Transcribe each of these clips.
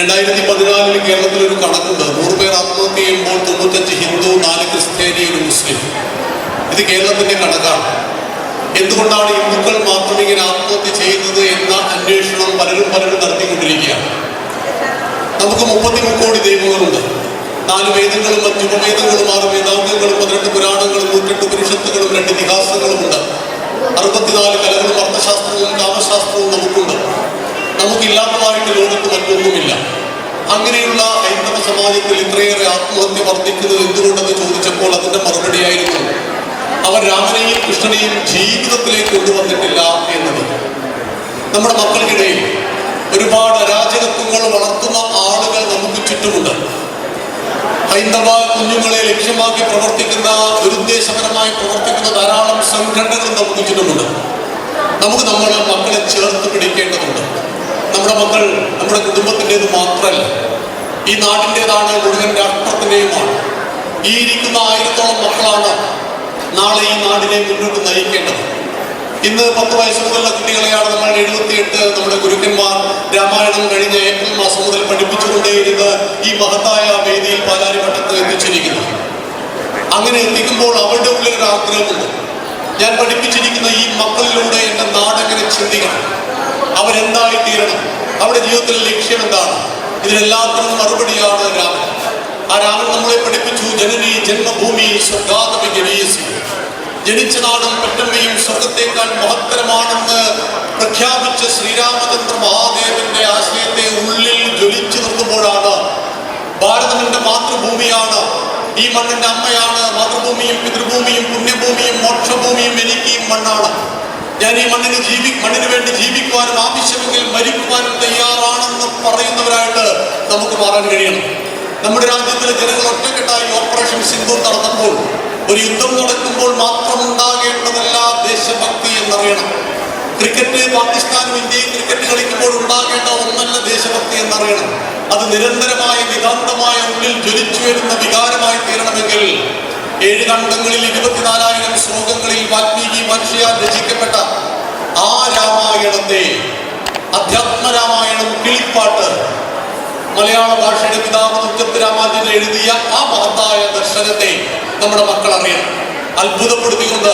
രണ്ടായിരത്തി പതിനാലിൽ കേരളത്തിൽ ഒരു കണക്കുണ്ട്. നൂറ് പേർ ആത്മഹത്യ ചെയ്യുമ്പോൾ തൊണ്ണൂറ്റഞ്ച് ഹിന്ദു നാല് ക്രിസ്ത്യാനി ഒരു മുസ്ലിം. ഇത് കേരളത്തിന്റെ കണക്കാണ്. എന്തുകൊണ്ടാണ് ഹിന്ദുക്കൾ മാത്രം ഇങ്ങനെ ആത്മഹത്യ ചെയ്യുന്നത് എന്ന അന്വേഷണം പലരും പലരും നടത്തിക്കൊണ്ടിരിക്കുകയാണ്. നമുക്ക് മുപ്പത്തി മുക്കോടി ദൈവങ്ങളുണ്ട്. നാല് വേദങ്ങളും മറ്റു വേദങ്ങളും ആറ് വേദാന്തങ്ങളും പതിനെട്ട് പുരാണങ്ങളും നൂറ്റെട്ട് പുരുഷത്തുകളും രണ്ട് ഇതിഹാസങ്ങളുമുണ്ട് അറുപത്തിനാല് കലകളും അർത്ഥശാസ്ത്രവും കാമശാസ്ത്രവും നമുക്കുണ്ട്. നമുക്കില്ലാത്തതായിട്ട് ലോകത്ത് മറ്റൊന്നുമില്ല. അങ്ങനെയുള്ള ഹൈന്ദവ സമാജത്തിൽ ഇത്രയേറെ ആത്മഹത്യ വർദ്ധിക്കുന്നത് എന്തുകൊണ്ടെന്ന് ചോദിച്ചപ്പോൾ അതിന്റെ മറുപടിയായിരുന്നു അവർ രാമനെയും കൃഷ്ണനെയും ജീവിതത്തിലേക്ക് കൊണ്ടുവന്നിട്ടില്ല എന്നത്. നമ്മുടെ മക്കൾക്കിടയിൽ ഒരുപാട് അരാജകത്വങ്ങൾ വളർത്തുന്ന ആളുകൾ നമുക്ക് ചുറ്റുമുണ്ട്. ഹൈന്ദവ കുഞ്ഞുങ്ങളെ ലക്ഷ്യമാക്കി പ്രവർത്തിക്കുന്ന ദുരുദ്ദേശപരമായി പ്രവർത്തിക്കുന്ന ധാരാളം സംഘടനകൾ നമുക്ക് ചുറ്റുമുണ്ട്. നമുക്ക് നമ്മുടെ മക്കളെ ചേർത്ത് പിടിക്കേണ്ടതുണ്ട്. നമ്മുടെ മക്കൾ നമ്മുടെ കുടുംബത്തിന്റെത് മാത്രമല്ല ഈ നാടിന്റെതാണ് മുഴുവൻ രാഷ്ട്രത്തിന്റെയുമാണ്. ഈ ഇരിക്കുന്ന ആയിരത്തോളം മക്കളാണ് നാളെ ഈ നാടിനെ മുന്നോട്ട് നയിക്കേണ്ടത്. ഇന്ന് പത്ത് വയസ്സ് മുതലുള്ള കുട്ടികളെയാണ് നമ്മൾ എഴുപത്തിയെട്ട് നമ്മുടെ ഗുരുക്കന്മാർ രാമായണം കഴിഞ്ഞ ഏപ്രിൽ മാസം മുതൽ പഠിപ്പിച്ചുകൊണ്ടേയിരുന്ന് ഈ മഹത്തായ വേദിയിൽ പാലാരിവട്ടത്ത് എത്തിച്ചിരിക്കുന്നു. അങ്ങനെ എത്തിക്കുമ്പോൾ അവരുടെ ഉള്ളിൽ ഒരു ആഗ്രഹമുണ്ട്. ഞാൻ പഠിപ്പിച്ചിരിക്കുന്ന ഈ മക്കളിലൂടെ എന്റെ നാടെങ്ങനെ ചിന്തിക്കണം? അവരെന്തായി തീരണം അവരുടെ ജീവിതത്തിലെ ലക്ഷ്യം എന്താണ്? ഇതിനെല്ലാത്തിനും മറുപടിയാണ് രാമൻ. ആ രാമൻ നമ്മളെ പഠിപ്പിച്ചു. ജനനി ജന്മഭൂമി ജനിച്ച നാടും പെറ്റമ്മയും സ്വർഗത്തേക്കാൾ മഹത്തരമാണെന്ന് പ്രഖ്യാപിച്ച ശ്രീരാമചന്ദ്ര മഹാദേവന്റെ ആശയത്തെ ഉള്ളിൽ ജ്വലിച്ചു നിർത്തുമ്പോഴാണ് ഭാരതമിന്റെ മാതൃഭൂമിയാണ്. ഈ മണ്ണിന്റെ അമ്മയാണ്. മാതൃഭൂമിയും പിതൃഭൂമിയും പുണ്യഭൂമിയും മോക്ഷഭൂമിയും എനിക്ക് മണ്ണാണ്. ഞാൻ ഈ മണ്ണിന് ജീവി മണ്ണിന് വേണ്ടി ജീവിക്കുവാനും ആവശ്യമെങ്കിൽ മരിക്കുവാനും തയ്യാറാണെന്ന് പറയുന്നവരായിട്ട് നമുക്ക് മാറാൻ കഴിയണം. നമ്മുടെ രാജ്യത്തിലെ ജനങ്ങൾ ഒറ്റക്കെട്ടായി ഓപ്പറേഷൻ സിന്ധു നടത്തുമ്പോൾ ഒരു യുദ്ധം നടക്കുമ്പോൾ മാത്രം ഉണ്ടാകേണ്ടതല്ല ദേശഭക്തി എന്നറിയണം. ക്രിക്കറ്റ് പാകിസ്ഥാനും ഇന്ത്യയും ക്രിക്കറ്റ് കളിക്കുമ്പോൾ ഉണ്ടാകേണ്ട ഒന്നല്ല ദേശഭക്തി എന്നറിയണം. അത് നിരന്തരമായ നിതാന്തമായ ഉള്ളിൽ ജ്വലിച്ചു വരുന്ന വികാരമായി തീരണമെങ്കിൽ ഏഴ് കണ്ടങ്ങളിൽ ഇരുപത്തിനാലായിരം ശ്ലോകങ്ങളിൽ വാൽമീകി മനുഷ്യ രചിക്കപ്പെട്ട ആ രാമായണത്തെ അധ്യാത്മ രാമായണം കിളിപ്പാട്ട്. മലയാള ഭാഷയുടെ പിതാവ് തുഞ്ചത്ത് എഴുതിയ ആ മഹത്തായ ദർശനത്തെ നമ്മുടെ മക്കൾ അറിയണം. അത്ഭുതപ്പെടുത്തിക്കൊണ്ട്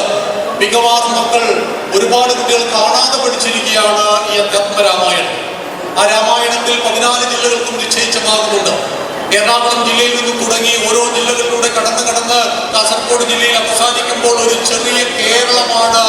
മിക്കവാറും മക്കൾ ഒരുപാട് കുട്ടികൾ കാണാതെ പഠിച്ചിരിക്കുകയാണ് ഈ അധ്യാത്മ രാമായണം ആ രാമായണത്തിൽ പതിനാല് ജില്ലകൾക്കും നിശ്ചയിച്ച ഭാഗമുണ്ട്. എറണാകുളം ജില്ലയിൽ നിന്ന് തുടങ്ങി ഓരോ ജില്ലകളിലൂടെ കടന്ന് കടന്ന് കാസർഗോഡ് ജില്ലയിൽ അവസാനിക്കുമ്പോൾ ഒരു ചെറിയ കേരളമാണ്